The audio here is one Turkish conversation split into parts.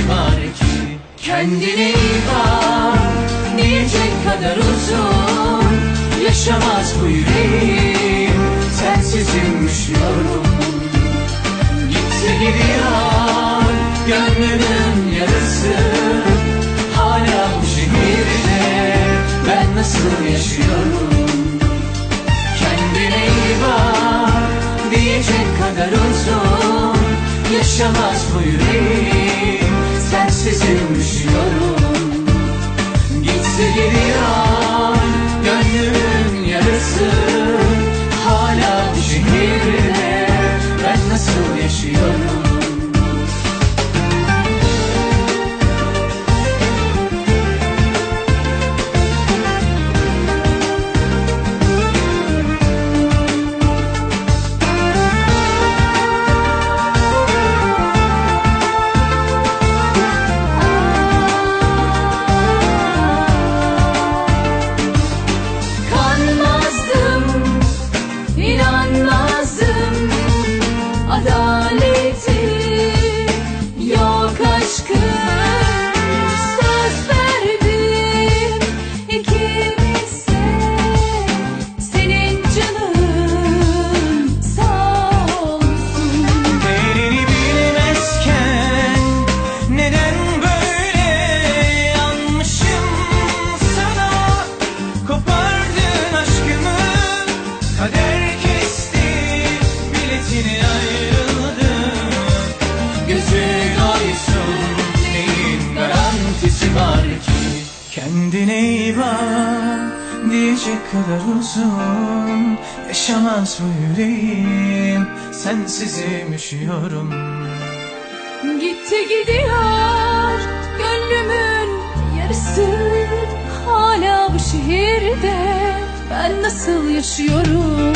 ki Kendine iyi bak diyecek kadar uzun. Yaşamaz bu yüreğim sensiz üşüyorum. Gitti gidiyor gönlümün yarısı. Hala bu şehirde ben nasıl yaşıyorum? Kendine iyi bak diyecek kadar uzun. Yaşamaz bu yüreğim sensiz üşüyorum Kendine iyi bak diyecek kadar uzun Yaşamaz bu yüreğim. Sensizim üşüyorum. Gitti gidiyor gönlümün yarısı. Hala bu şehirde ben nasıl yaşıyorum?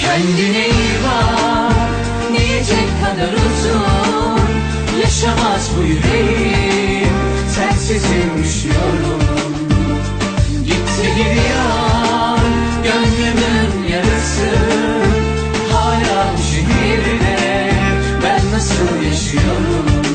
Kendine iyi bak diyecek kadar uzun Yaşamaz bu yüreğim sesiymiş yorum Gitti gidiyor gönlümün yarısı. Hala bu şehirde ben nasıl yaşıyorum?